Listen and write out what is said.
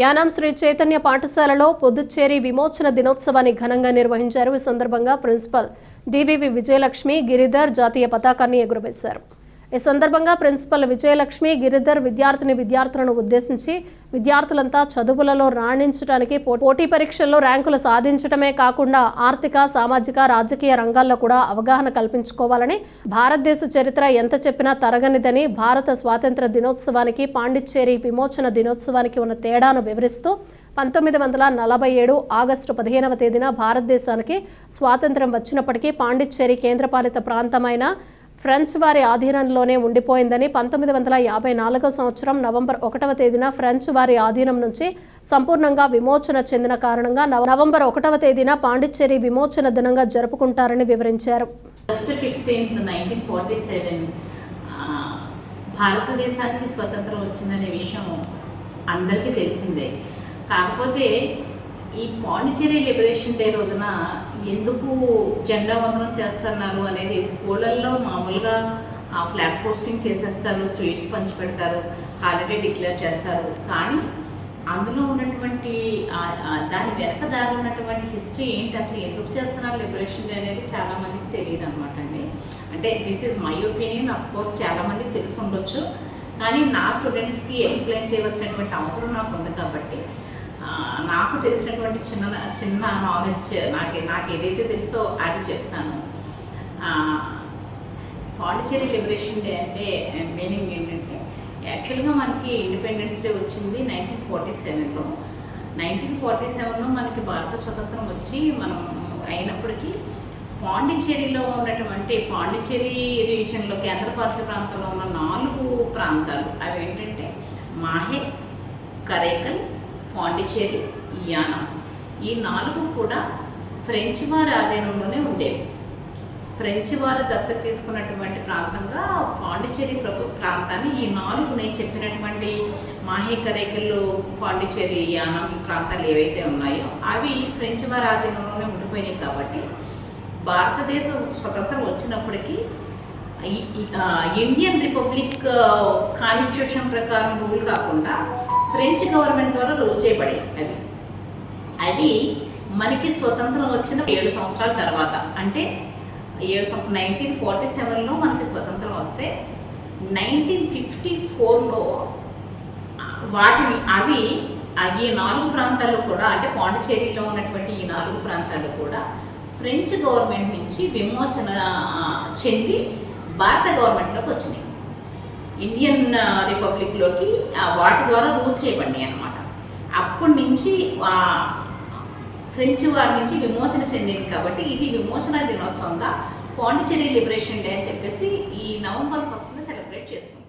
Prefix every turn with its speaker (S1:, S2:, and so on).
S1: యానాం శ్రీ చైతన్య పాఠశాలలో పుదుచ్చేరి విమోచన దినోత్సవాన్ని ఘనంగా నిర్వహించారు. ఈ సందర్భంగా ప్రిన్సిపల్ డివివి విజయలక్ష్మి గిరిధర్ జాతీయ పతాకాన్ని ఎగురవేశారు. ఈ సందర్భంగా ప్రిన్సిపల్ విజయలక్ష్మి గిరిధర్ విద్యార్థిని విద్యార్థులను ఉద్దేశించి విద్యార్థులంతా చదువులలో రాణించడానికి పో- పోటీ పరీక్షల్లో ర్యాంకులు సాధించడమే కాకుండా ఆర్థిక సామాజిక రాజకీయ రంగాల్లో కూడా అవగాహన కల్పించుకోవాలని భారతదేశ చరిత్ర ఎంత చెప్పినా తరగనిదని భారత స్వాతంత్ర దినోత్సవానికి పాండిచ్చేరి విమోచన దినోత్సవానికి ఉన్న తేడాను వివరిస్తూ పంతొమ్మిది వందల నలభై ఏడు ఆగస్టు పదిహేనవ తేదీన భారతదేశానికి స్వాతంత్ర్యం వచ్చినప్పటికీ పాండిచ్చేరి కేంద్రపాలిత ప్రాంతమైన ఫ్రెంచ్ వారి ఆధీనంలోనే ఉండిపోయిందని పంతొమ్మిది వందల యాభై నాలుగో సంవత్సరం నవంబర్ ఒకటవ తేదీన ఫ్రెంచ్ వారి ఆధీనం నుంచి సంపూర్ణంగా విమోచన చెందిన కారణంగా నవ- నవంబర్ ఒకటవ తేదీన పాండిచ్చేరి విమోచన దినంగా జరుపుకుంటారని వివరించారు.
S2: భారతదేశానికి స్వతంత్రం వచ్చిందనే విషయం అందరికీ తెలిసిందే. కాకపోతే ఈ పాండిచేరి లిబరేషన్ డే రోజున ఎందుకు జెండా వందనం చేస్తున్నారు అనేది స్కూళ్ళల్లో మామూలుగా ఆ ఫ్లాగ్ పోస్టింగ్ చేసేస్తారు స్వీట్స్ పంచి పెడతారు హాలిడే డిక్లేర్ చేస్తారు. కానీ అందులో ఉన్నటువంటి దాని వెనక దాగి ఉన్నటువంటి హిస్టరీ ఏంటి? అసలు ఎందుకు చేస్తున్నారు లిబరేషన్ డే అనేది చాలామందికి తెలియదు అనమాట అండి. అంటే this is my opinion of course చాలామందికి తెలిసి ఉండొచ్చు. కానీ నా స్టూడెంట్స్కి ఎక్స్ప్లెయిన్ చేయవలసినటువంటి అవసరం నాకు ఉంది కాబట్టి నాకు తెలిసినటువంటి చిన్న చిన్న నాలెడ్జ్ నాకు నాకు ఏదైతే తెలుసో అది చెప్తాను. పాండిచేరి లిబరేషన్ డే అంటే మీనింగ్ ఏంటంటే యాక్చువల్గా మనకి ఇండిపెండెన్స్ డే వచ్చింది నైన్టీన్ ఫార్టీ సెవెన్లో నైన్టీన్ ఫార్టీ సెవెన్లో మనకి భారత స్వతంత్రం వచ్చి మనం అయినప్పటికీ పాండిచ్చేరిలో ఉన్నటువంటి పాండిచ్చేరి రీజన్లో కేంద్రపాలిత ప్రాంతంలో ఉన్న నాలుగు ప్రాంతాలు అవి ఏంటంటే మాహే కరేకల్ పాండిచ్చేరి యానం. ఈ నాలుగు కూడా ఫ్రెంచ్ వారి ఆధీనంలోనే ఉండేవి. ఫ్రెంచ్ వారు దత్తత తీసుకున్నటువంటి ప్రాంతంగా పాండిచ్చేరి ప్రభు ప్రాంతాన్ని ఈ నాలుగు నేను చెప్పినటువంటి మాహే పాండిచేరి యానం ఈ ప్రాంతాలు ఏవైతే ఉన్నాయో అవి ఫ్రెంచ్ వారి ఆధీనంలోనే ఉండిపోయినాయి కాబట్టి భారతదేశం స్వతంత్రం వచ్చినప్పటికీ ఈ- ఇండియన్ రిపబ్లిక్ కాన్స్టిట్యూషన్ ప్రకారం రూల్ కాకుండా ఫ్రెంచ్ గవర్నమెంట్ ద్వారా రూల్ చేయబడాయి అవి. అవి మనకి స్వతంత్రం వచ్చిన ఏడు సంవత్సరాల తర్వాత. అంటే ఏడు సం నైన్టీన్ ఫార్టీ సెవెన్లో మనకి స్వతంత్రం వస్తే నైన్టీన్ ఫిఫ్టీ ఫోర్లో వాటిని అవి ఈ నాలుగు ప్రాంతాల్లో కూడా అంటే పాండిచేరిలో ఉన్నటువంటి ఈ నాలుగు ప్రాంతాలు కూడా ఫ్రెంచ్ గవర్నమెంట్ నుంచి విమోచన చెంది భారత గవర్నమెంట్లోకి వచ్చినాయి. ఇండియన్ రిపబ్లిక్లోకి uh, వాటి ద్వారా రూల్ చేయబడినాయి అనమాట అప్పటి నుంచి ఫ్రెంచ్ వారి నుంచి విమోచన చెందింది కాబట్టి ఇది విమోచన దినోత్సవంగా పాండిచేరి లిబరేషన్ డే అని చెప్పేసి ఈ నవంబర్ ఫస్ట్ని సెలబ్రేట్ చేసుకుంటాం